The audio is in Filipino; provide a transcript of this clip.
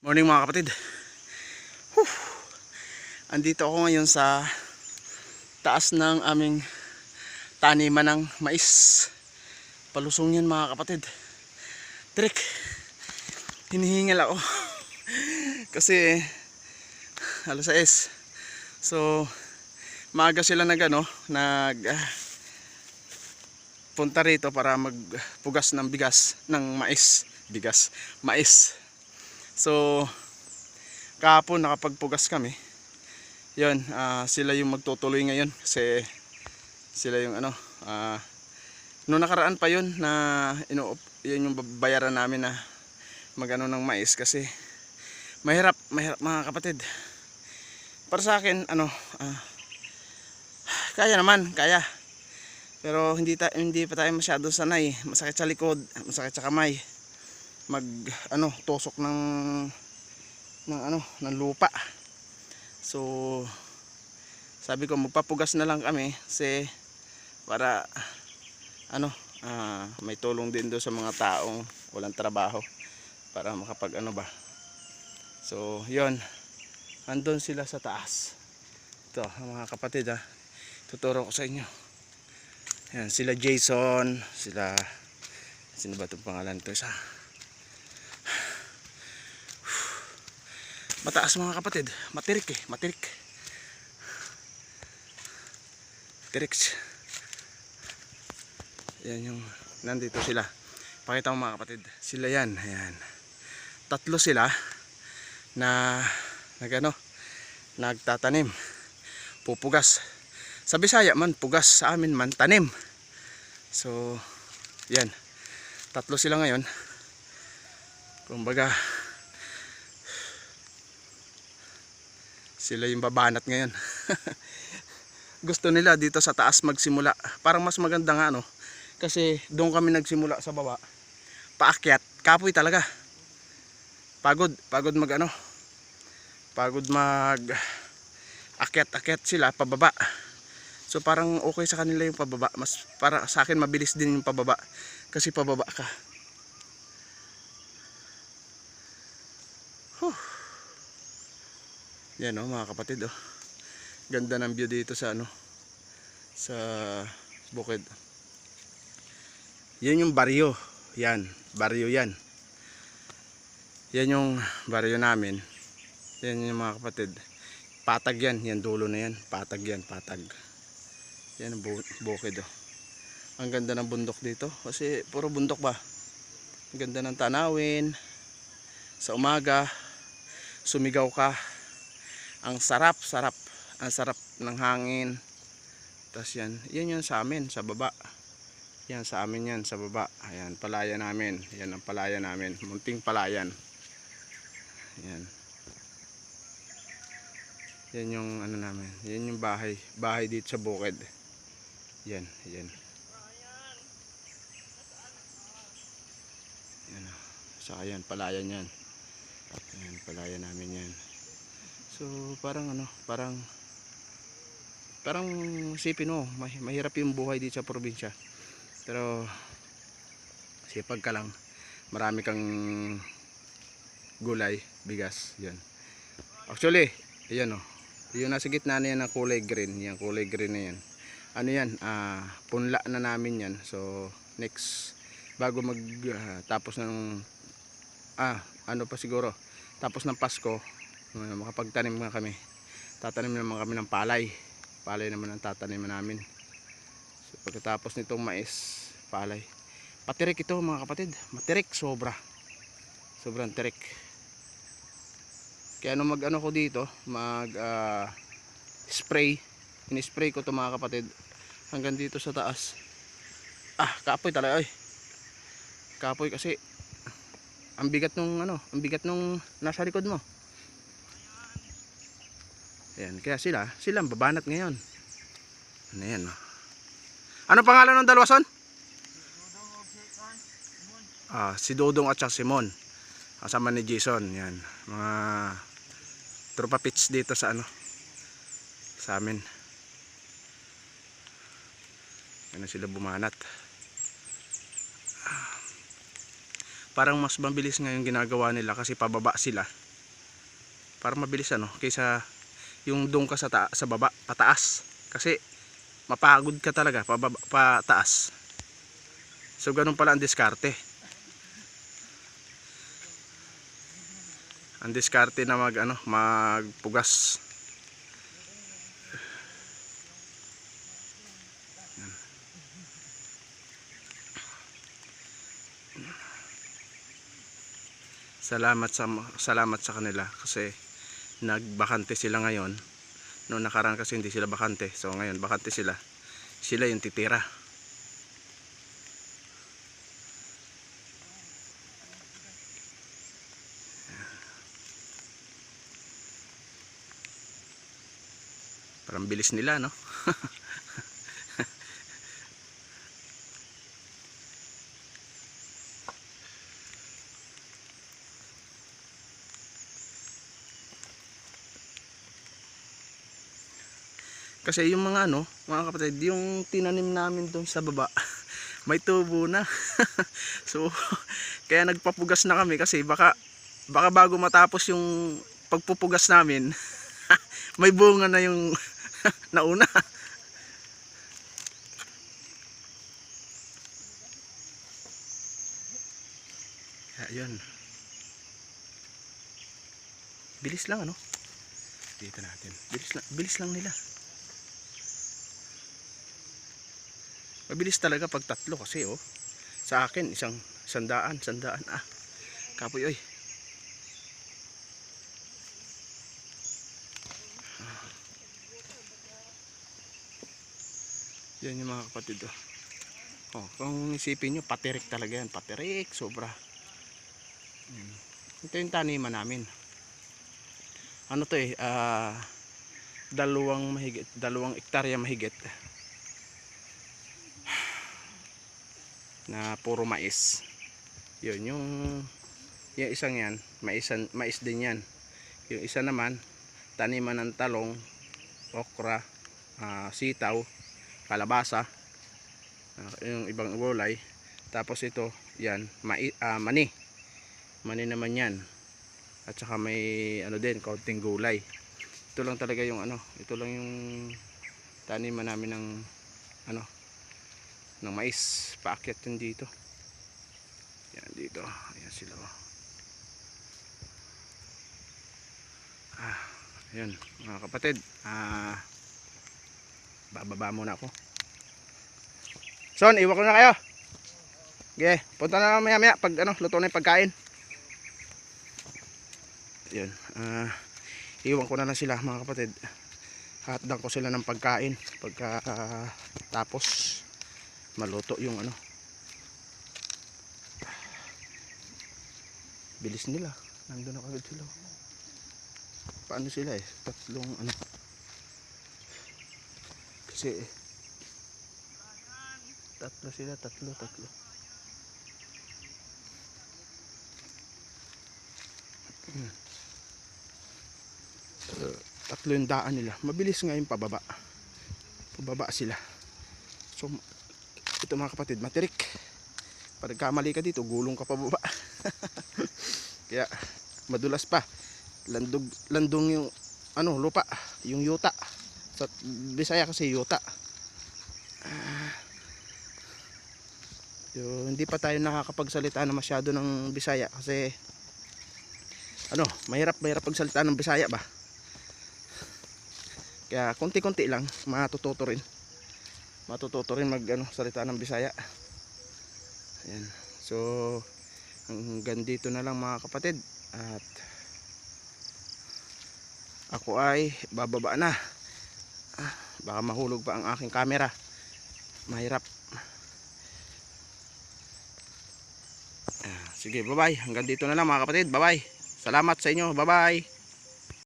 Morning mga kapatid. Whew. Andito ako ngayon sa taas ng aming taniman ng mais. Palusong yan mga kapatid. Trick. Hinihingal ako. Kasi alas 6. So maaga sila nag ano, nag ah, punta rito para magpugas ng bigas ng mais. Bigas, mais. So, kahapon nakapagpugas kami. Yun, ah, sila yung magtutuloy ngayon kasi sila yung ano, ah, noong nakaraan pa yun na ino yun yung bayaran namin na magano ng mais kasi mahirap, mahirap mga kapatid. Para sa akin, ano, ah, kaya naman, kaya. Pero hindi ta hindi pa tayo masyado sanay. Masakit sa likod, masakit sa kamay mag ano tusok ng ng ano ng lupa. So sabi ko magpapugas na lang kami kasi para ano ah, may tulong din do sa mga taong walang trabaho para makapag ano ba. So yon andun sila sa taas. Ito mga kapatid ha tuturo ko sa inyo. Yan sila Jason sila sino ba itong pangalan to isa mataas mga kapatid. Matirik eh. Matirik tirik yan yung nandito sila. Pakita mo mga kapatid. Sila yan. Ayan. Tatlo sila na nagano nagtatanim. Pupugas. Sa Bisaya man pugas. Sa amin man tanim. So yan. Tatlo sila ngayon. Kumbaga sila yung babanat ngayon. Gusto nila dito sa taas magsimula. Parang mas maganda nga no? Kasi doon kami nagsimula sa baba. Paakyat. Kapoy talaga. Pagod. Pagod mag ano? Pagod mag akyat akyat sila pababa. So parang okay sa kanila yung pababa. Mas para sa akin mabilis din yung pababa. Kasi pababa ka Yan oh mga kapatid oh. Ganda ng view dito sa ano sa bukid. Yan yung baryo. Yan, baryo yan. Yan yung baryo namin. Yan yung mga kapatid. Patag yan, yan dulo na yan. Patag yan, patag. Yan ang bu- bukid oh. Ang ganda ng bundok dito kasi puro bundok ba. Ang ganda ng tanawin. Sa umaga, sumigaw ka ang sarap sarap. Ang sarap ng hangin. Tapos yan yan yun sa amin sa baba. Yan sa amin yan sa baba. Ayan palaya namin. Yan ang palaya namin. Munting palayan. Yan yan yung ano namin. Yan yung bahay. Bahay dito sa bukid. Yan yan. Yan oh. saka yan palayan yan. Yan palaya namin yan So parang ano, parang parang sipin mo, mah- mahirap yung buhay dito sa probinsya. Pero sipag ka lang. Marami kang gulay, bigas, 'yan. Actually, ayan oh. Yung nasa gitna na yan ng kulay green, yung kulay green na yan. Ano yan, ah, punla na namin yan. So next bago mag ah, tapos ng ah, ano pa siguro, tapos ng Pasko, uh, makapagtanim nga kami. Tatanim naman kami ng palay. Palay naman ang tataniman namin. So, pagkatapos nitong mais palay. Patirik ito mga kapatid. Matirik sobra. Sobrang tirik kaya nung mag ano ko dito mag ah, spray. In-spray ko to mga kapatid. Hanggang dito sa taas. Ah kapoy talaga ay kapoy kasi ang bigat nung ano ang bigat nung nasa likod mo Ayan, kaya sila, sila ang babanat ngayon. Ano yan, no? Ano pangalan ng dalawa, son? Ah, si Dodong at si Mon. Kasama ni Jason, yan. Mga tropa pits dito sa ano, sa amin. Na sila bumanat. Parang mas mabilis ngayon ginagawa nila kasi pababa sila. para mabilis ano kaysa yung doon ka sa, ta- sa baba pataas. Kasi mapagod ka talaga pababa, pataas. So ganun pala ang diskarte. Ang diskarte na mag ano magpugas. Salamat sa salamat sa kanila kasi nagbakante sila ngayon. Noong nakaraan kasi hindi sila bakante. So ngayon bakante sila. Sila yung titira. Parang bilis nila no Kasi yung mga ano, mga kapatid, yung tinanim namin doon sa baba, may tubo na. so, kaya nagpapugas na kami kasi baka baka bago matapos yung pagpupugas namin, may bunga na yung nauna. Ayun. Bilis lang ano? Dito natin. Bilis lang, bilis lang nila. Mabilis talaga pag tatlo kasi oh. Sa akin isang sandaan, sandaan ah. Kapoy oy. Yan yung mga kapatid oh. Oh, kung isipin nyo, patirik talaga yan. Patirik, sobra. Yan. Ito yung taniman namin. Ano to eh, ah, dalawang mahigit, dalawang ektarya mahigit. Na puro mais. Yun, yung yung isang yan, mais, mais din yan. Yung isa naman, taniman ng talong, okra, ah, sitaw, kalabasa, ah, yung ibang gulay. Tapos ito, yan, mai, ah, mani. Mani naman yan. At saka may ano din, kaunting gulay. Ito lang talaga yung ano, ito lang yung taniman namin ng ano, ng mais. Paakyat yun dito. Yan dito. Ayan sila oh. ah ayan mga kapatid. Ah bababa muna ako. Son iwan ko na kayo. Okay punta na maya maya pag ano luto na yung pagkain. Yun ah iwan ko na lang sila mga kapatid. Hatdan ko sila ng pagkain pagka ah, tapos maluto yung ano. Bilis nila. Nandun na kagad sila. Paano sila eh? Tatlong ano. Kasi eh, tatlo sila tatlo tatlo. Hmm. Tatlo yung daan nila. Mabilis nga yung pababa. Pababa sila. So ito mga kapatid matirik pag kamali ka dito gulong ka pa baba. Kaya madulas pa. Landog landong yung ano lupa yung yuta. Sa Bisaya kasi yuta. Ah. Yun, hindi pa tayo nakakapagsalita na masyado ng Bisaya kasi ano mahirap mahirap pagsalita ng Bisaya ba? Kaya konti-konti lang matututo rin matututo rin mag ano, salita ng Bisaya. Ayan. So hanggang dito na lang mga kapatid at ako ay bababa na. Ah, baka mahulog pa ang aking camera. Mahirap. Ah, sige, bye-bye. Hanggang dito na lang mga kapatid. Bye-bye. Salamat sa inyo. Bye-bye.